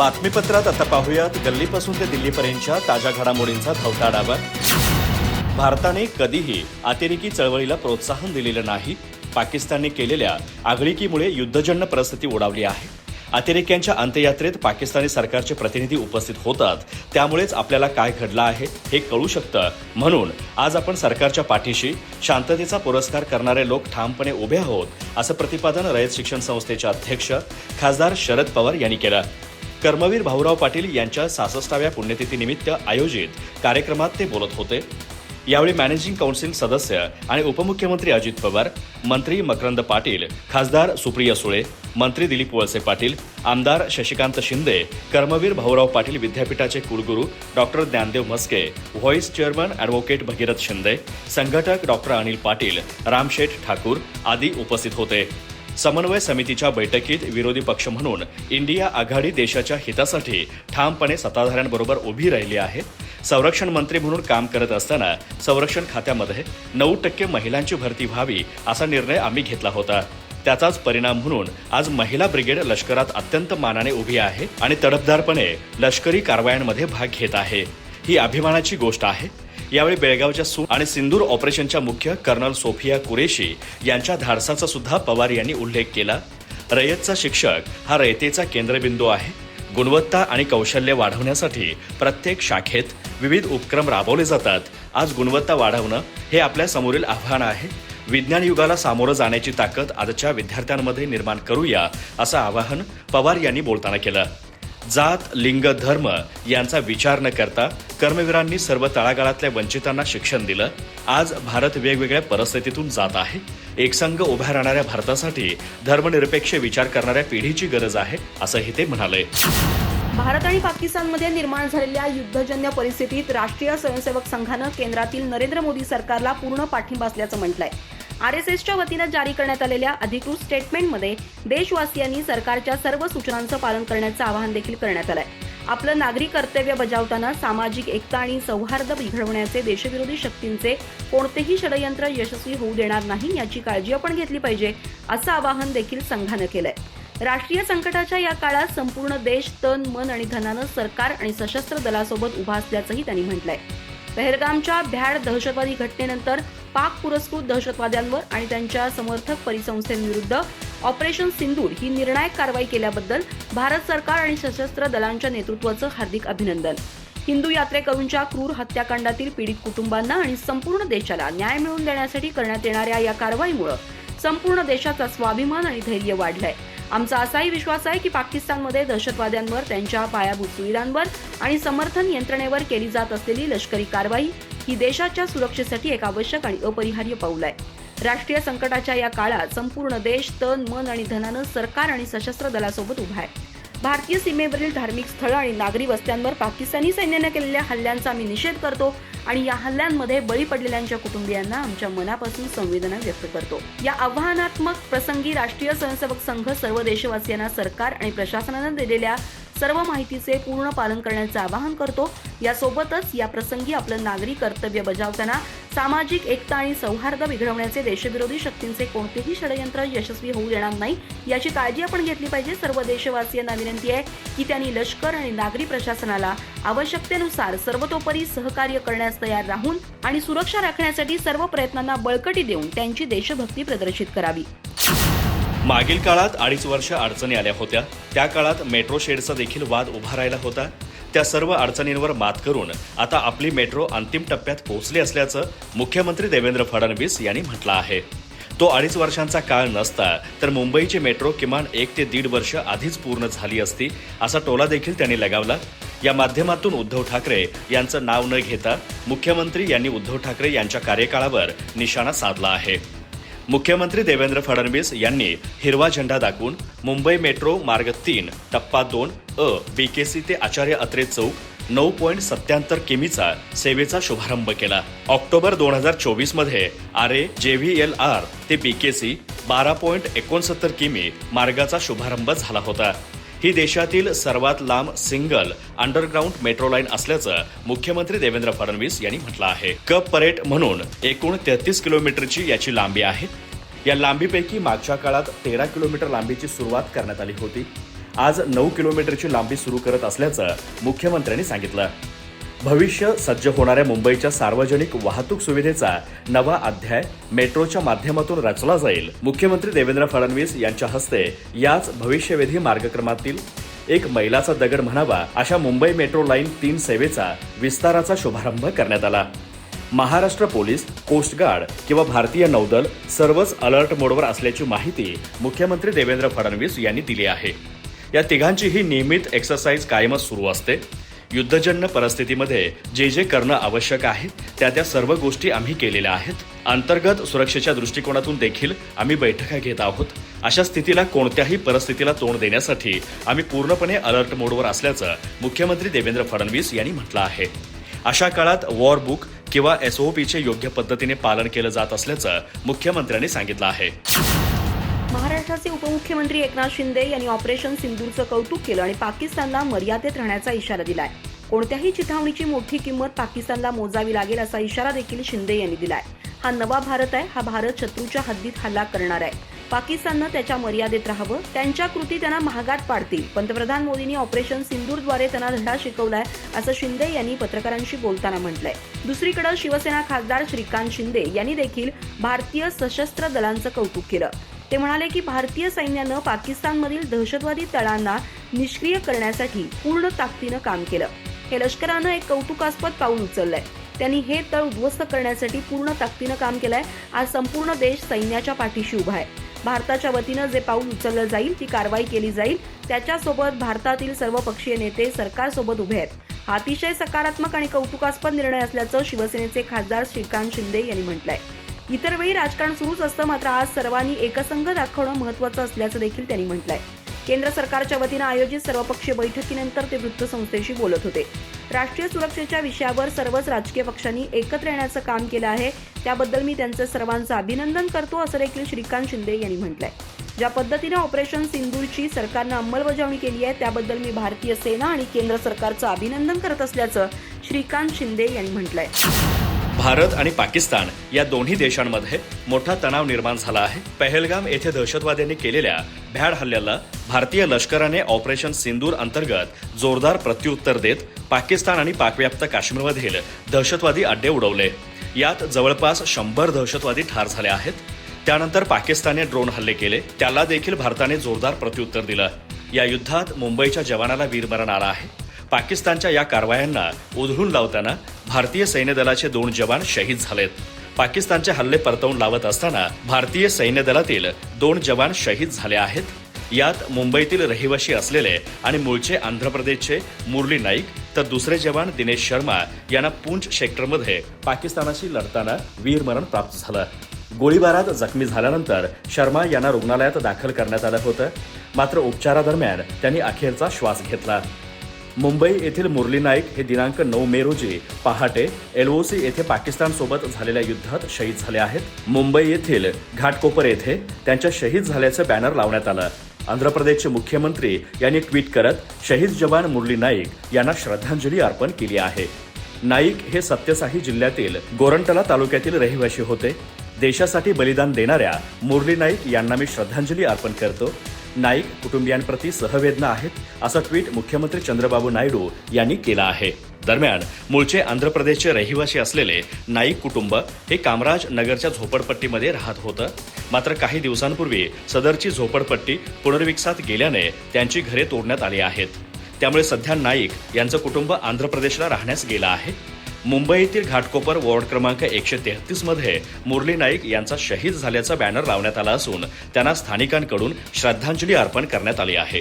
बातमीपत्रात आता पाहूयात. गल्लीपासून ते दिल्लीपर्यंतच्या ताज्या घडामोडींचा धावता आढावा भारताने कधीही अतिरेकी चळवळीला प्रोत्साहन दिलेलं नाही. पाकिस्तानने केलेल्या आगळिकीमुळे युद्धजन्य परिस्थिती ओढावली आहे. अतिरेक्यांच्या अंत्ययात्रेत पाकिस्तानी सरकारचे प्रतिनिधी उपस्थित होतात. त्यामुळेच आपल्याला काय घडलं आहे हे कळू शकतं. म्हणून आज आपण सरकारच्या पाठीशी शांततेचा पुरस्कार करणारे लोक ठामपणे उभे आहोत असं प्रतिपादन रयत शिक्षण संस्थेचे अध्यक्ष खासदार शरद पवार यांनी केलं. कर्मवीर भाऊराव पाटील यांच्या सासष्टाव्या पुण्यतिथीनिमित्त आयोजित कार्यक्रमात ते बोलत होते. यावेळी मॅनेजिंग काउन्सिल सदस्य आणि उपमुख्यमंत्री अजित पवार मंत्री मकरंद पाटील खासदार सुप्रिया सुळे मंत्री दिलीप वळसे पाटील आमदार शशिकांत शिंदे कर्मवीर भाऊराव पाटील विद्यापीठाचे कुलगुरू doctor Dnyandev Mhaske vice chairman advocate Bhagirath Shinde संघटक डॉक्टर अनिल पाटील रामशेठ ठाकूर आदी उपस्थित होते. समन्वय समितीच्या बैठकीत विरोधी पक्ष म्हणून इंडिया आघाडी देशाच्या हितासाठी ठामपणे सत्ताधाऱ्यांबरोबर उभी राहिली आहे. संरक्षण मंत्री म्हणून काम करत असताना संरक्षण खात्यामध्ये नऊ टक्के महिलांची भरती व्हावी असा निर्णय आम्ही घेतला होता. त्याचाच परिणाम म्हणून आज महिला ब्रिगेड लष्करात अत्यंत मानाने उभी आहे आणि तडफदारपणे लष्करी कारवायांमध्ये भाग घेत आहे. ही अभिमानाची गोष्ट आहे. यावेळी बेळगावच्या सू आणि सिंदूर ऑपरेशनच्या मुख्य कर्नल सोफिया कुरेशी यांच्या धाडसाचा सुद्धा पवार यांनी उल्लेख केला. रयतचा शिक्षक हा रयतेचा केंद्रबिंदू आहे. गुणवत्ता आणि कौशल्य वाढवण्यासाठी प्रत्येक शाखेत विविध उपक्रम राबवले जातात. आज गुणवत्ता वाढवणं हे आपल्या समोरील आव्हान आहे. विज्ञान युगाला सामोरं जाण्याची ताकद आजच्या विद्यार्थ्यांमध्ये निर्माण करूया असं आवाहन पवार यांनी बोलताना केलं. जात लिंग धर्म यांचा विचार न करता कर्मवीरांनी सर्व तळागाळातल्या वंचितांना शिक्षण दिलं. आज भारत वेगवेगळ्या परिस्थितीतून जात आहे. एकसंघ उभ्या राहणाऱ्या भारतासाठी धर्मनिरपेक्ष विचार करणाऱ्या पिढीची गरज आहे असंही ते म्हणाले. भारत आणि पाकिस्तानमध्ये निर्माण झालेल्या युद्धजन्य परिस्थितीत राष्ट्रीय स्वयंसेवक संघानं केंद्रातील नरेंद्र मोदी सरकारला पूर्ण पाठिंबा असल्याचं म्हटलंय. आर एस एसच्या वतीनं जारी करण्यात आलेल्या अधिकृत स्टेटमेंटमध्ये देशवासियांनी सरकारच्या सर्व सूचनांचं पालन करण्याचं आवाहन देखील करण्यात आलंय. आपलं नागरी कर्तव्य बजावताना सामाजिक एकता आणि सौहार्द बिघडवण्याचे देशविरोधी शक्तींचे कोणतेही षडयंत्र यशस्वी होऊ देणार नाही याची काळजी आपण घेतली पाहिजे असं आवाहन देखील संघानं केलंय. राष्ट्रीय संकटाच्या या काळात संपूर्ण देश तन मन आणि धनानं सरकार आणि सशस्त्र दलासोबत उभा असल्याचंही त्यांनी म्हटलंय. पहलगामच्या भ्याड दहशतवादी घटनेनंतर पाक पुरस्कृत दहशतवाद्यांवर आणि त्यांच्या समर्थक परिसंस्थेविरुद्ध ऑपरेशन सिंदूर ही निर्णायक कारवाई केल्याबद्दल भारत सरकार आणि सशस्त्र दलांच्या नेतृत्वाचं हार्दिक अभिनंदन. हिंदू यात्रेकरूंच्या क्रूर हत्याकांडातील पीडित कुटुंबांना आणि संपूर्ण देशाला न्याय मिळवून देण्यासाठी करण्यात येणाऱ्या या कारवाईमुळे संपूर्ण देशाचा स्वाभिमान आणि धैर्य वाढलंय. आमचा असाही विश्वास आहे की पाकिस्तानमध्ये दहशतवाद्यांवर त्यांच्या पायाभूत सुविधांवर आणि समर्थन यंत्रणेवर केली जात असलेली लष्करी कारवाई ही देशाच्या सुरक्षेसाठी एक आवश्यक आणि अपरिहार्य पाऊल आहे. राष्ट्रीय संकटाच्या या काळात संपूर्ण देश तन मन आणि धनानं सरकार आणि सशस्त्र दलासोबत उभा आहे. भारतीय सीमेवरील धार्मिक स्थळं आणि नागरी वस्त्यांवर पाकिस्तानी सैन्यानं केलेल्या हल्ल्यांचा आम्ही निषेध करतो आणि या हल्ल्यांमध्ये बळी पडलेल्यांच्या कुटुंबियांना आमच्या मनापासून संवेदना व्यक्त करतो. या आव्हानात्मक प्रसंगी राष्ट्रीय स्वयंसेवक संघ सर्व देशवासियांना सरकार आणि प्रशासनानं दिलेल्या सर्व माहितीचे पूर्ण पालन करण्याचं आवाहन करतो. यासोबतच या प्रसंगी आपलं नागरी कर्तव्य बजावताना सामाजिक एकता आणि सौहार्द बिघडवण्याचे देशविरोधी शक्तींचे कोणतेही षडयंत्र यशस्वी होऊ देणार नाही याची काळजी आपण घेतली पाहिजे. सर्व देशवासियांना विनंती आहे की त्यांनी लष्कर आणि नागरी प्रशासनाला आवश्यकतेनुसार सर्वतोपरी सहकार्य करण्यास तयार राहून आणि सुरक्षा राखण्यासाठी सर्व प्रयत्नांना बळकटी देऊन त्यांची देशभक्ती प्रदर्शित करावी. मागील काळात अडीच वर्ष अडचणी आल्या होत्या. त्या काळात मेट्रो शेडचा देखील वाद उभा राहिला होता. त्या सर्व अडचणींवर मात करून आता आपली मेट्रो अंतिम टप्प्यात पोहोचली असल्याचं मुख्यमंत्री देवेंद्र फडणवीस यांनी म्हटलं आहे. तो अडीच वर्षांचा काळ नसता तर मुंबईची मेट्रो किमान एक ते दीड वर्ष आधीच पूर्ण झाली असती असा टोला देखील त्यांनी लगावला. या माध्यमातून उद्धव ठाकरे यांचं नाव न घेता मुख्यमंत्री यांनी उद्धव ठाकरे यांच्या कार्यकाळावर निशाणा साधला आहे. मुख्यमंत्री देवेंद्र फडणवीस यांनी हिरवा झेंडा दाखवून मुंबई मेट्रो मार्ग तीन टप्पा दोन अ बीकेसी ते आचार्य अत्रे चौक नऊ पॉईंट सत्याहत्तर किमीचा सेवेचा शुभारंभ केला. ऑक्टोबर दोन हजार चोवीसमध्ये R A J V L R ते बीकेसी बारा पॉईंट एकोणसत्तर किमी मार्गाचा शुभारंभ झाला होता. ही देशातील सर्वात लांब सिंगल अंडरग्राऊंड मेट्रो लाईन असल्याचं मुख्यमंत्री देवेंद्र फडणवीस यांनी म्हटलं आहे. कप परेट म्हणून एकूण तेहतीस किलोमीटरची याची लांबी आहे. या लांबीपैकी मागच्या काळात तेरा किलोमीटर लांबीची सुरुवात करण्यात आली होती. आज नऊ किलोमीटरची लांबी सुरू करत असल्याचं मुख्यमंत्र्यांनी सांगितलं. भविष्य सज्ज होणाऱ्या मुंबईच्या सार्वजनिक वाहतूक सुविधेचा नवा अध्याय मेट्रोच्या माध्यमातून रचला जाईल. मुख्यमंत्री देवेंद्र फडणवीस यांच्या हस्ते याच भविष्यवेधी मार्गक्रमातील एक मैलाचा दगड म्हणावा अशा मुंबई मेट्रो लाईन तीन सेवेचा विस्ताराचा शुभारंभ करण्यात आला. महाराष्ट्र पोलीस कोस्ट गार्ड किंवा भारतीय नौदल सर्वच अलर्ट मोडवर असल्याची माहिती मुख्यमंत्री देवेंद्र फडणवीस यांनी दिली आहे. या तिघांचीही नियमित एक्सरसाइज कायमच सुरू असते. युद्धजन्य परिस्थितीमध्ये जे जे करणं आवश्यक आहे त्या त्या सर्व गोष्टी आम्ही केलेल्या आहेत. अंतर्गत सुरक्षेच्या दृष्टिकोनातून देखील आम्ही बैठका घेत आहोत. अशा स्थितीला कोणत्याही परिस्थितीला तोंड देण्यासाठी आम्ही पूर्णपणे अलर्ट मोडवर असल्याचं मुख्यमंत्री देवेंद्र फडणवीस यांनी म्हटलं आहे. अशा काळात वॉर बुक किंवा एसओपीचे योग्य पद्धतीने पालन केलं जात असल्याचं मुख्यमंत्र्यांनी सांगितलं आहे. महाराष्ट्राचे उपमुख्यमंत्री एकनाथ शिंदे यांनी ऑपरेशन सिंदूरचं कौतुक केलं आणि पाकिस्तानला मर्यादेत राहण्याचा इशारा दिलाय. कोणत्याही चिथावणीची मोठी किंमत पाकिस्तानला मोजावी लागेल असा इशारा देखील शिंदे यांनी दिलाय. हा नवा भारत आहे हा भारत शत्रूच्या हद्दीत हल्ला करणार आहे. पाकिस्ताननं त्याच्या मर्यादेत राहावं त्यांच्या कृती त्यांना महागात पाडतील. पंतप्रधान मोदींनी ऑपरेशन सिंदूरद्वारे त्यांना धडा शिकवलाय असं शिंदे यांनी पत्रकारांशी बोलताना म्हटलंय. दुसरीकडे शिवसेना खासदार श्रीकांत शिंदे यांनी देखील भारतीय सशस्त्र दलांचं कौतुक केलं. ते म्हणाले की भारतीय सैन्यानं पाकिस्तानमधील दहशतवादी तळांना निष्क्रिय करण्यासाठी पूर्ण ताकदीनं काम केलं. हे लष्करानं एक कौतुकास्पद पाऊल उचललंय. त्यांनी हे तळ उद्ध्वस्त करण्यासाठी पूर्ण ताकदीनं काम केलंय. आज संपूर्ण देश सैन्याच्या पाठीशी उभा आहे. भारताच्या वतीनं जे पाऊल उचललं जाईल ती कारवाई केली जाईल. त्याच्यासोबत भारतातील सर्व पक्षीय नेते सरकारसोबत उभे आहेत. हा अतिशय सकारात्मक आणि कौतुकास्पद निर्णय असल्याचं शिवसेनेचे खासदार श्रीकांत शिंदे यांनी म्हटलंय. इतर वेळी राजकारण सुरूच असतं मात्र आज सर्वांनी एकसंघ दाखवणं महत्वाचं असल्याचं देखील त्यांनी म्हटलंय. केंद्र सरकारच्या वतीनं आयोजित सर्वपक्षीय बैठकीनंतर ते वृत्तसंस्थेशी बोलत होते. राष्ट्रीय सुरक्षेच्या विषयावर सर्वच राजकीय पक्षांनी एकत्र येण्याचं काम केलं आहे. त्याबद्दल मी त्यांचं सर्वांचं अभिनंदन करतो असं देखील श्रीकांत शिंदे यांनी म्हटलंय. ज्या पद्धतीनं ऑपरेशन सिंदूरची सरकारनं अंमलबजावणी केली आहे त्याबद्दल मी भारतीय सेना आणि केंद्र सरकारचं अभिनंदन करत असल्याचं श्रीकांत शिंदे यांनी म्हटलंय. भारत आणि पाकिस्तान या दोन्ही देशांमध्ये मोठा तणाव निर्माण झाला आहे. पहलगाम येथे दहशतवाद्यांनी केलेल्या भ्याड हल्ल्याला भारतीय लष्कराने ऑपरेशन सिंदूर अंतर्गत जोरदार प्रत्युत्तर देत पाकिस्तान आणि पाकव्याप्त काश्मीरमधील दहशतवादी अड्डे उडवले. यात जवळपास शंभर दहशतवादी ठार झाले आहेत. त्यानंतर पाकिस्तानने ड्रोन हल्ले केले. त्याला देखील भारताने जोरदार प्रत्युत्तर दिलं. या युद्धात मुंबईच्या जवानाला वीरमरण आलं आहे. पाकिस्तानच्या या कारवायांना उधळून लावताना भारतीय सैन्य दलाचे दोन जवान शहीद झालेत. पाकिस्तानचे हल्ले परतवून लावत असताना भारतीय सैन्य दलातील दोन जवान शहीद झाले आहेत. यात मुंबईतील रहिवाशी असलेले आणि मूळचे आंध्र प्रदेशचे मुरली नाईक तर दुसरे जवान दिनेश शर्मा यांना पूंछ सेक्टरमध्ये पाकिस्तानाशी लढताना वीरमरण प्राप्त झालं. गोळीबारात जखमी झाल्यानंतर शर्मा यांना रुग्णालयात दाखल करण्यात आलं होतं. मात्र उपचारादरम्यान त्यांनी अखेरचा श्वास घेतला. मुंबई येथील मुरली नाईक हे दिनांक नऊ मे रोजी पहाटे एलओसी येथे पाकिस्तान सोबत झालेल्या युद्धात शहीद झाले आहेत. मुंबई येथील घाटकोपर येथे त्यांच्या शहीद झाल्याचं बॅनर लावण्यात आलं. आंध्र प्रदेशचे मुख्यमंत्री यांनी ट्विट करत शहीद जवान मुरली नाईक यांना श्रद्धांजली अर्पण केली आहे. नाईक हे सत्यसाही जिल्ह्यातील गोरंटला तालुक्यातील रहिवाशी होते. देशासाठी बलिदान देणाऱ्या मुरली नाईक यांना मी श्रद्धांजली अर्पण करतो. नाईक कुटुंबियांप्रती सहवेदना आहेत असं ट्विट मुख्यमंत्री चंद्रबाबू नायडू यांनी केलं आहे. दरम्यान मूळचे आंध्र प्रदेशचे रहिवासी असलेले नाईक कुटुंब हे कामराज नगरच्या झोपडपट्टीमध्ये राहत होतं. मात्र काही दिवसांपूर्वी सदरची झोपडपट्टी पुनर्विकसात गेल्याने त्यांची घरे तोडण्यात आली आहेत. त्यामुळे सध्या नाईक यांचं कुटुंब आंध्र प्रदेशला राहण्यास गेलं आहे. मुंबईतील घाटकोपर वॉर्ड क्रमांक एकशे तेहतीसमध्ये मुरली नाईक यांचा शहीद झाल्याचा बॅनर लावण्यात आला असून त्यांना स्थानिकांकडून श्रद्धांजली अर्पण करण्यात आली आहे.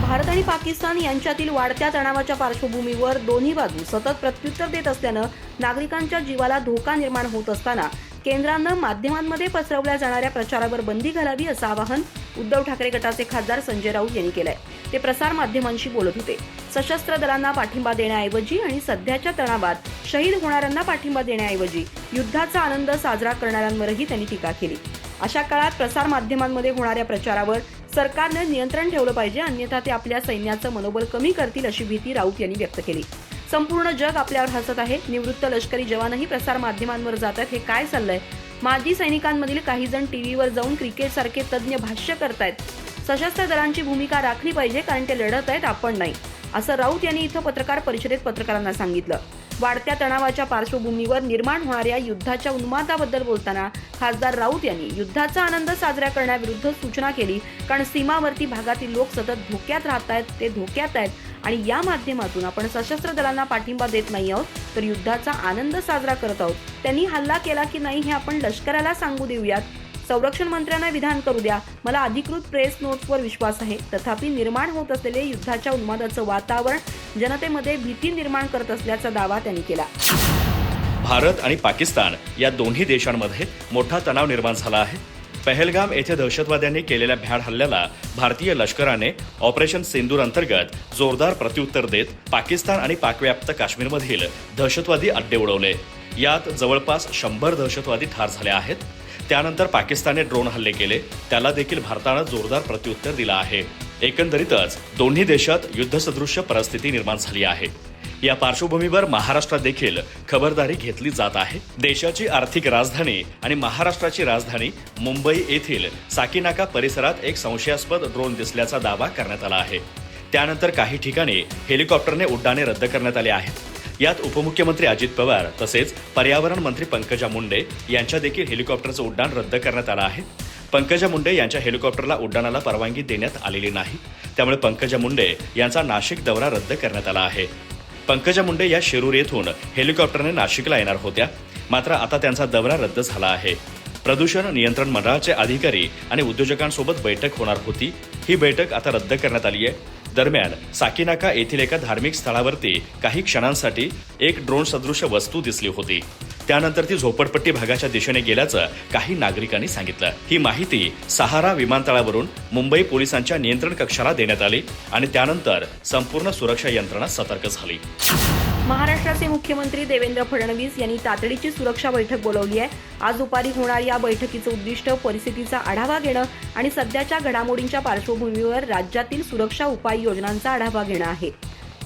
भारत आणि पाकिस्तान यांच्यातील वाढत्या तणावाच्या पार्श्वभूमीवर दोन्ही बाजू सतत प्रत्युत्तर देत असल्यानं नागरिकांच्या जीवाला धोका निर्माण होत असताना केंद्रानं माध्यमांमध्ये पसरवल्या जाणाऱ्या प्रचारावर बंदी घालावी असं आवाहन उद्धव ठाकरे गटाचे खासदार संजय राऊत यांनी केलंय. ते प्रसार माध्यमांशी बोलत होते. सशस्त्र दलांना पाठिंबा देण्याऐवजी आणि सध्याच्या तणावात शहीद होणाऱ्यांना पाठिंबा देण्याऐवजी युद्धाचा आनंद साजरा करणाऱ्यांवरही त्यांनी टीका केली. अशा काळात प्रसार माध्यमांमध्ये होणाऱ्या प्रचारावर सरकारनं नियंत्रण ठेवलं पाहिजे अन्यथा ते आपल्या सैन्याचं मनोबल कमी करतील अशी भीती राऊत यांनी व्यक्त केली. संपूर्ण जग आपल्यावर हसत आहे. निवृत्त लष्करी जवानही प्रसार माध्यमांवर जात आहेत. हे काय चाललंय? माजी सैनिकांमधील काही जण टीव्हीवर जाऊन क्रिकेट सारखे तज्ज्ञ भाष्य करतायत. सशस्त्र दलांची भूमिका राखली पाहिजे कारण ते लढत आहेत आपण नाही. असं राऊत यांनी इथं पत्रकार परिषदेत पत्रकारांना सांगितलं. वाढत्या तणावाच्या पार्श्वभूमीवर निर्माण होणाऱ्या युद्धाच्या उन्मादाबद्दल बोलताना खासदार राऊत यांनी युद्धाचा आनंद साजरा करण्याविरुद्ध सूचना केली. कारण सीमावर्ती भागातील लोक सतत धोक्यात राहत आहेत ते धोक्यात आहेत. आणि या माध्यमातून आपण सशस्त्र दलांना पाठिंबा देत नाही आहोत तर युद्धाचा आनंद साजरा करत आहोत. त्यांनी हल्ला केला की नाही हे आपण लष्कराला सांगू देऊयात. संरक्षण मंत्र्यांना विधान करू द्या. मला अधिकृत प्रेस नोट्सवर विश्वास आहे. तथापि निर्माण होत असलेले युद्धाच्या उन्मादाचं वातावरण जनतेमध्ये भीती निर्माण करत असल्याचा दावा त्यांनी केला. भारत आणि पाकिस्तान या दोन्ही देशांमध्ये मोठा तणाव निर्माण झाला आहे. पहलगाम येथे दहशतवाद्यांनी केलेल्या भ्याड हल्ल्याला भारतीय लष्कराने ऑपरेशन सिंदूर अंतर्गत जोरदार प्रत्युत्तर देत पाकिस्तान आणि पाकव्याप्त काश्मीरमधील दहशतवादी अड्डे उडवले. यात जवळपास शंभर दहशतवादी ठार झाले आहेत. त्यानंतर पाकिस्तानने ड्रोन हल्ले केले. त्याला देखील भारतानं जोरदार प्रत्युत्तर दिलं आहे. एकंदरीतच दोन्ही देशात युद्धसदृश्य परिस्थिती निर्माण झाली आहे. या पार्श्वभूमीवर महाराष्ट्रात देखील खबरदारी घेतली जात आहे. देशाची आर्थिक राजधानी आणि महाराष्ट्राची राजधानी मुंबई येथील साकीनाका परिसरात एक संशयास्पद ड्रोन दिसल्याचा दावा करण्यात आला आहे. त्यानंतर काही ठिकाणी हेलिकॉप्टरने उड्डाणे रद्द करण्यात आले आहेत. यात उपमुख्यमंत्री अजित पवार तसेच पर्यावरण मंत्री पंकजा मुंडे यांच्या देखील हेलिकॉप्टरचं उड्डाण रद्द करण्यात आलं आहे. पंकजा मुंडे यांच्या हेलिकॉप्टरला उड्डाणाला परवानगी देण्यात आलेली नाही. त्यामुळे पंकजा मुंडे यांचा नाशिक दौरा रद्द करण्यात आला आहे. पंकजा मुंडे या शिरूर येथून हेलिकॉप्टरने नाशिकला येणार होत्या. मात्र आता त्यांचा दौरा रद्द झाला आहे. प्रदूषण नियंत्रण मंडळाचे अधिकारी आणि उद्योजकांसोबत बैठक होणार होती. ही बैठक आता रद्द करण्यात आली आहे. दरम्यान साकीनाका येथील एका धार्मिक स्थळावरती काही क्षणांसाठी एक ड्रोन सदृश वस्तू दिसली होती. त्यानंतर ती झोपडपट्टी भागाच्या दिशेने गेल्याचं काही नागरिकांनी सांगितलं. ही माहिती सहारा विमानतळावरून मुंबई पोलिसांच्या नियंत्रण कक्षाला देण्यात आली आणि त्यानंतर संपूर्ण सुरक्षा यंत्रणा सतर्क झाली. महाराष्ट्राचे मुख्यमंत्री देवेंद्र फडणवीस यांनी तातडीची सुरक्षा बैठक बोलवली आहे. आज दुपारी होणाऱ्या या बैठकीचं उद्दिष्ट परिस्थितीचा आढावा घेणं आणि सध्याच्या घडामोडींच्या पार्श्वभूमीवर राज्यातील सुरक्षा उपाययोजनांचा आढावा घेणं आहे.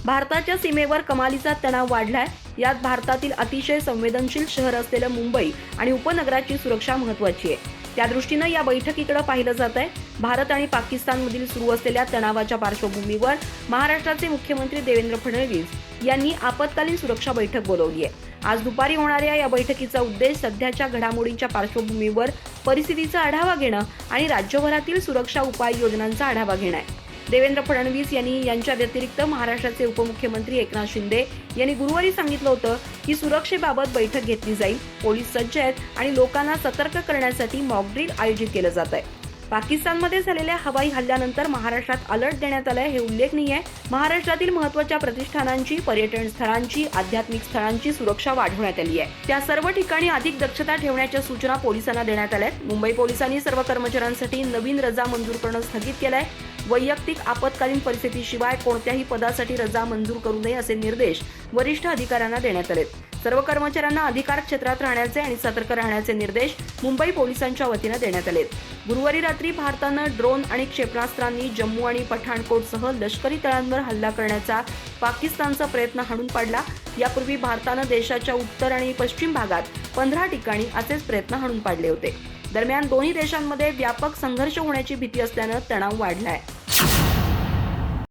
भारताच्या सीमेवर कमालीचा तणाव वाढलाय. यात भारतातील अतिशय संवेदनशील शहर असलेलं मुंबई आणि उपनगराची सुरक्षा महत्वाची आहे. त्या दृष्टीनं या बैठकीकडे पाहिलं जात आहे भारत आणि पाकिस्तानमधील सुरू असलेल्या तणावाच्या पार्श्वभूमीवर महाराष्ट्राचे मुख्यमंत्री देवेंद्र फडणवीस यांनी आपत्कालीन सुरक्षा बैठक बोलवली आहे. आज दुपारी होणाऱ्या या बैठकीचा उद्देश सध्याच्या घडामोडींच्या पार्श्वभूमीवर परिस्थितीचा आढावा घेणं आणि राज्यभरातील सुरक्षा उपाययोजनांचा आढावा घेणं आहे. देवेंद्र फडणवीस यांनी यांच्या व्यतिरिक्त महाराष्ट्राचे उपमुख्यमंत्री एकनाथ शिंदे यांनी गुरुवारी सांगितलं होतं की सुरक्षेबाबत बैठक घेतली जाईल पोलीस सज्ज आहेत आणि लोकांना सतर्क करण्यासाठी मॉकड्रिल आयोजित केलं जात आहे. पाकिस्तानमध्ये झालेल्या हवाई हल्ल्यानंतर महाराष्ट्रात अलर्ट देण्यात आलाय हे उल्लेखनीय आहे. महाराष्ट्रातील महत्त्वाच्या प्रतिष्ठानांची पर्यटन स्थळांची आध्यात्मिक स्थळांची सुरक्षा वाढवण्यात आली आहे. त्या सर्व ठिकाणी अधिक दक्षता ठेवण्याच्या सूचना पोलिसांना देण्यात आल्या आहेत. मुंबई पोलिसांनी सर्व कर्मचाऱ्यांसाठी नवीन रजा मंजूर करणं स्थगित केलंय. वैयक्तिक आपत्कालीन परिस्थितीशिवाय कोणत्याही पदासाठी रजा मंजूर करू नये असे निर्देश वरिष्ठ अधिकाऱ्यांना देण्यात आले. सर्व कर्मचाऱ्यांना अधिकार क्षेत्रात राहण्याचे आणि सतर्क राहण्याचे निर्देश मुंबई पोलिसांच्या वतीनं देण्यात आले. गुरुवारी रात्री भारतानं ड्रोन आणि क्षेपणास्त्रांनी जम्मू आणि पठाणकोटसह लष्करी तळांवर हल्ला करण्याचा पाकिस्तानचा प्रयत्न हाणून पाडला. यापूर्वी भारतानं देशाच्या उत्तर आणि पश्चिम भागात पंधरा ठिकाणी असेच प्रयत्न हाणून पाडले होते. दरम्यान दोन्ही देशांमध्ये व्यापक संघर्ष होण्याची भीती असल्यानं तणाव वाढला आहे